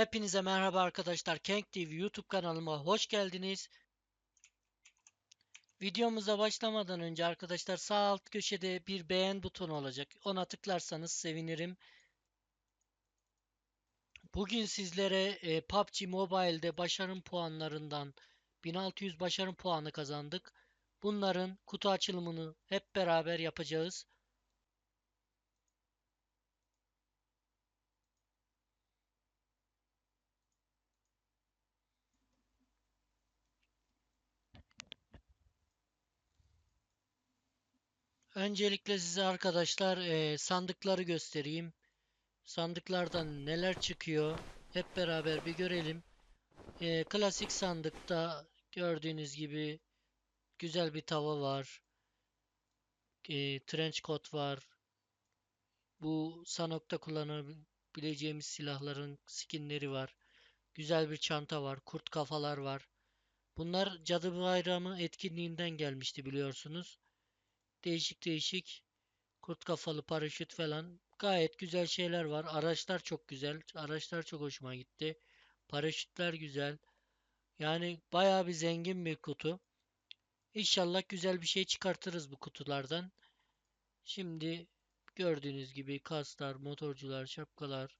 Hepinize merhaba arkadaşlar. Kenk TV YouTube kanalıma hoş geldiniz. Videomuza başlamadan önce arkadaşlar sağ alt köşede bir beğen butonu olacak. Ona tıklarsanız sevinirim. Bugün sizlere e, PUBG Mobile'de başarım puanlarından 1600 başarım puanı kazandık. Bunların kutu açılımını hep beraber yapacağız. Öncelikle size arkadaşlar e, sandıkları göstereyim. Sandıklardan neler çıkıyor hep beraber bir görelim. E, klasik sandıkta gördüğünüz gibi güzel bir tava var. E, trench coat var. Bu Sanok'ta kullanabileceğimiz silahların skinleri var. Güzel bir çanta var. Kurt kafalar var. Bunlar Cadı Bayramı etkinliğinden gelmişti biliyorsunuz. Değişik değişik kurt kafalı paraşüt falan gayet güzel şeyler var. Araçlar çok güzel. Araçlar çok hoşuma gitti. Paraşütler güzel. Yani bayağı bir zengin bir kutu. İnşallah güzel bir şey çıkartırız bu kutulardan. Şimdi gördüğünüz gibi kaslar, motorcular, şapkalar.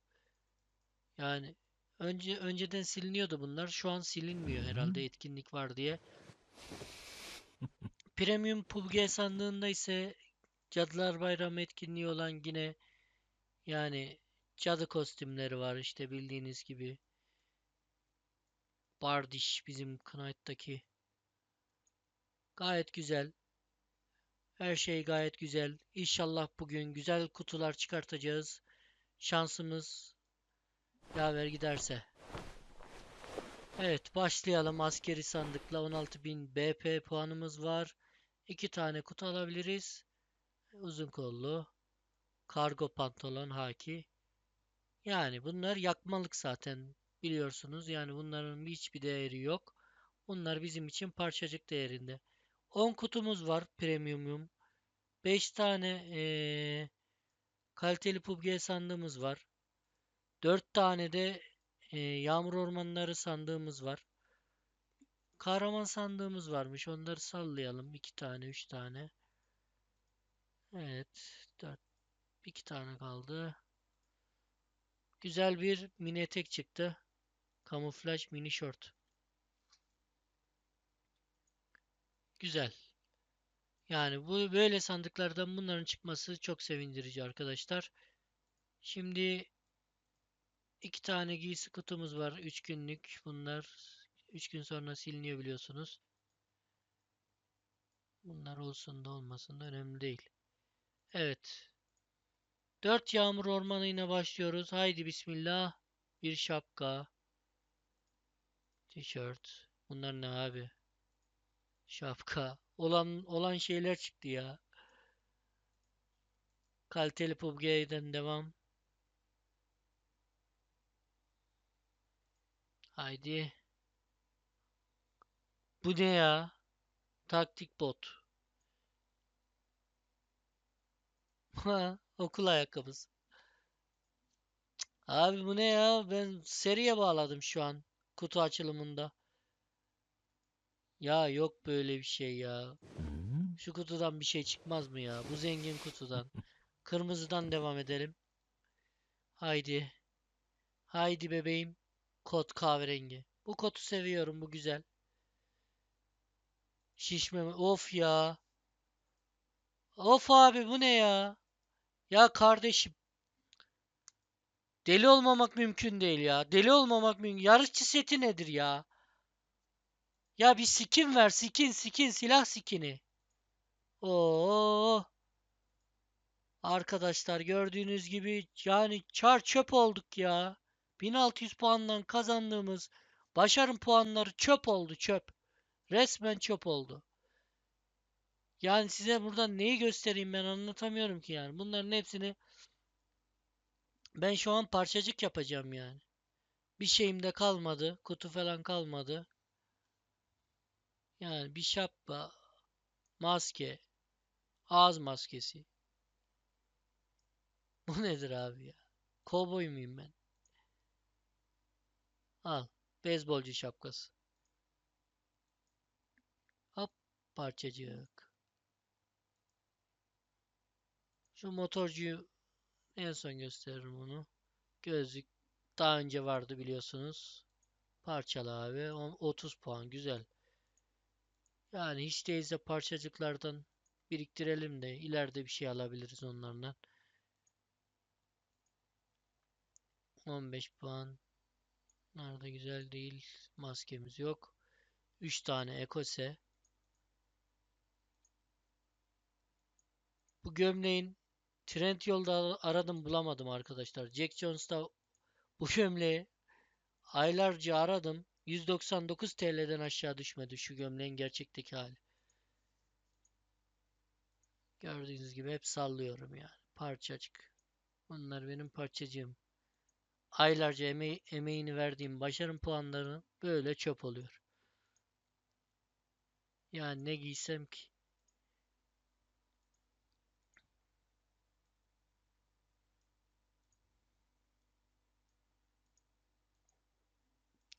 Yani önce önceden siliniyordu bunlar. Şu an silinmiyor herhalde etkinlik var diye. Premium PUBG sandığında ise Cadılar Bayramı etkinliği olan yine yani cadı kostümleri var işte bildiğiniz gibi. Bardiş bizim Knight'taki. Gayet güzel. Her şey gayet güzel. İnşallah bugün güzel kutular çıkartacağız. Şansımız yaver giderse. Evet başlayalım. Askeri sandıkla 16.000 BP puanımız var. İki tane kutu alabiliriz. Uzun kollu. Kargo pantolon haki. Yani bunlar yakmalık zaten biliyorsunuz. Yani bunların hiçbir değeri yok. Bunlar bizim için parçacık değerinde. 10 kutumuz var premiumum. 5 tane ee, kaliteli PUBG sandığımız var. 4 tane de ee, yağmur ormanları sandığımız var. Kahraman sandığımız varmış. Onları sallayalım. 2 tane, 3 tane. Evet. 4 2 tane kaldı. Güzel bir mini etek çıktı. Kamuflaj mini şort. Güzel. Yani bu böyle sandıklardan bunların çıkması çok sevindirici arkadaşlar. Şimdi iki tane giysi kutumuz var. 3 günlük. Bunlar 3 gün sonra siliniyor biliyorsunuz. Bunlar olsun da olmasın da önemli değil. Evet. 4 yağmur ormanıyla başlıyoruz. Haydi bismillah. Bir şapka. Tişört. Bunlar ne abi? Şapka. Olan olan şeyler çıktı ya. Kaliteli PUBG'den devam. Haydi. Bu ne ya? Taktik bot. Ha, okul ayakkabısı. Abi bu ne ya? Ben seriye bağladım şu an kutu açılımında. Ya yok böyle bir şey ya. Şu kutudan bir şey çıkmaz mı ya? Bu zengin kutudan. Kırmızıdan devam edelim. Haydi. Haydi bebeğim. Kod kahverengi. Bu kodu seviyorum. Bu güzel. Şişme. Of ya. Of abi bu ne ya? Ya kardeşim. Deli olmamak mümkün değil ya. Deli olmamak mümkün. Yarışçı seti nedir ya? Ya bir skin ver. Skin skin. Silah skini. Oo. Arkadaşlar gördüğünüz gibi yani çar çöp olduk ya. 1600 puandan kazandığımız başarım puanları çöp oldu çöp. Resmen çöp oldu. Yani size buradan neyi göstereyim ben anlatamıyorum ki yani. Bunların hepsini ben şu an parçacık yapacağım yani. Bir şeyim de kalmadı. Kutu falan kalmadı. Yani bir şapka, maske, ağız maskesi. Bu nedir abi ya? Kovboy muyum ben? Al. Beyzbolcu şapkası. Parçacık. Şu motorcuyu en son gösteririm onu. Gözlük daha önce vardı biliyorsunuz. Parçalı abi. On- 30 puan. Güzel. Yani hiç değilse parçacıklardan biriktirelim de ileride bir şey alabiliriz onlardan. 15 puan. Nerede güzel değil. Maskemiz yok. 3 tane ekose. Bu gömleğin Trendyol'da aradım bulamadım arkadaşlar. Jack Jones'ta bu gömleği aylarca aradım. 199 TL'den aşağı düşmedi şu gömleğin gerçekteki hali. Gördüğünüz gibi hep sallıyorum yani. Parçacık. Bunlar benim parçacığım. Aylarca emeği, emeğini verdiğim başarım puanları böyle çöp oluyor. Yani ne giysem ki?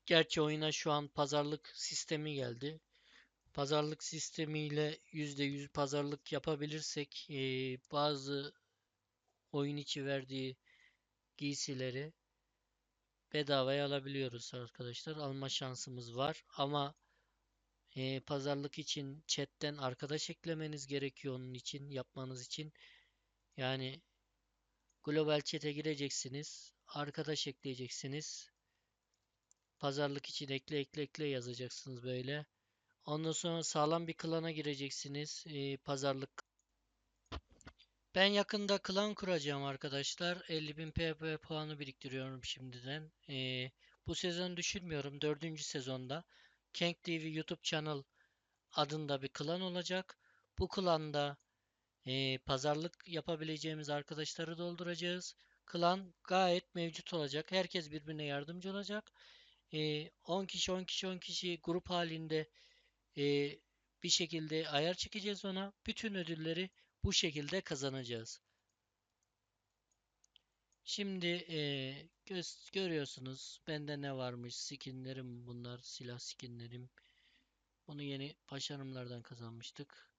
Gerçi oyuna şu an pazarlık sistemi geldi. Pazarlık sistemiyle %100 pazarlık yapabilirsek eee, bazı oyun içi verdiği giysileri bedavaya alabiliyoruz arkadaşlar. Alma şansımız var ama eee, pazarlık için chatten arkadaş eklemeniz gerekiyor onun için yapmanız için. Yani global chat'e gireceksiniz. Arkadaş ekleyeceksiniz. Pazarlık için ekle ekle ekle yazacaksınız böyle. Ondan sonra sağlam bir klana gireceksiniz. Ee, pazarlık. Ben yakında klan kuracağım arkadaşlar. 50.000 PP puanı biriktiriyorum şimdiden. Ee, bu sezon düşünmüyorum. Dördüncü sezonda Kang TV YouTube channel adında bir klan olacak. Bu klanda e, pazarlık yapabileceğimiz arkadaşları dolduracağız. Klan gayet mevcut olacak. Herkes birbirine yardımcı olacak. E, 10 kişi 10 kişi 10 kişi grup halinde bir şekilde ayar çekeceğiz ona. Bütün ödülleri bu şekilde kazanacağız. Şimdi e, göz, görüyorsunuz bende ne varmış skinlerim bunlar silah skinlerim. Bunu yeni başarımlardan kazanmıştık.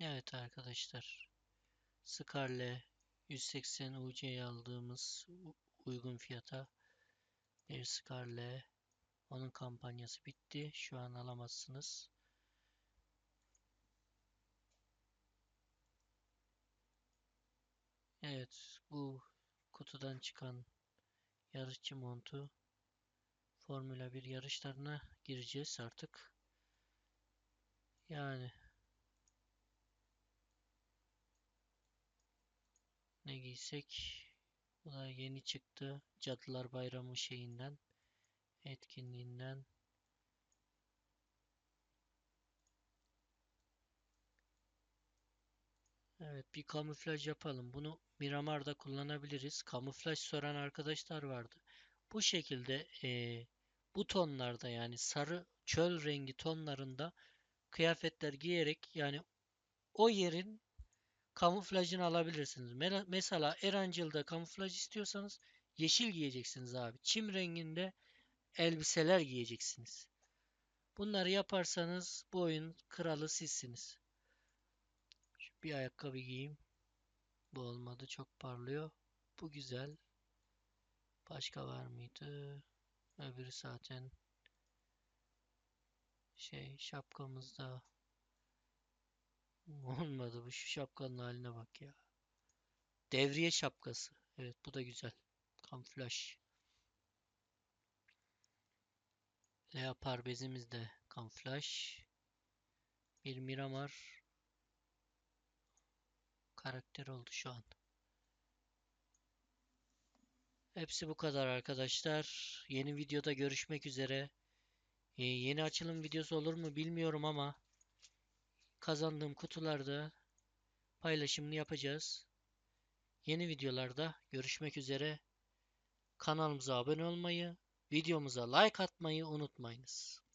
Evet arkadaşlar. Scarlet 180 UC'ye aldığımız uygun fiyata bir Scarlet onun kampanyası bitti. Şu an alamazsınız. Evet, bu kutudan çıkan yarışçı montu Formula 1 yarışlarına gireceğiz artık. Yani ne giysek bu da yeni çıktı. Cadılar Bayramı şeyinden etkinliğinden Evet bir kamuflaj yapalım. Bunu Miramar'da kullanabiliriz. Kamuflaj soran arkadaşlar vardı. Bu şekilde eee, bu tonlarda yani sarı çöl rengi tonlarında kıyafetler giyerek yani o yerin kamuflajını alabilirsiniz. Mesela Erancıl'da kamuflaj istiyorsanız yeşil giyeceksiniz abi. Çim renginde elbiseler giyeceksiniz. Bunları yaparsanız bu oyun kralı sizsiniz. Bir ayakkabı giyeyim. Bu olmadı. Çok parlıyor. Bu güzel. Başka var mıydı? Öbürü zaten şey şapkamızda olmadı. Bu şu şapkanın haline bak ya. Devriye şapkası. Evet bu da güzel. Kamuflaj. Leopar bezimiz de kamuflaj. Bir Miramar karakter oldu şu an. Hepsi bu kadar arkadaşlar. Yeni videoda görüşmek üzere. Ee, yeni açılım videosu olur mu bilmiyorum ama kazandığım kutularda paylaşımını yapacağız. Yeni videolarda görüşmek üzere. Kanalımıza abone olmayı, videomuza like atmayı unutmayınız.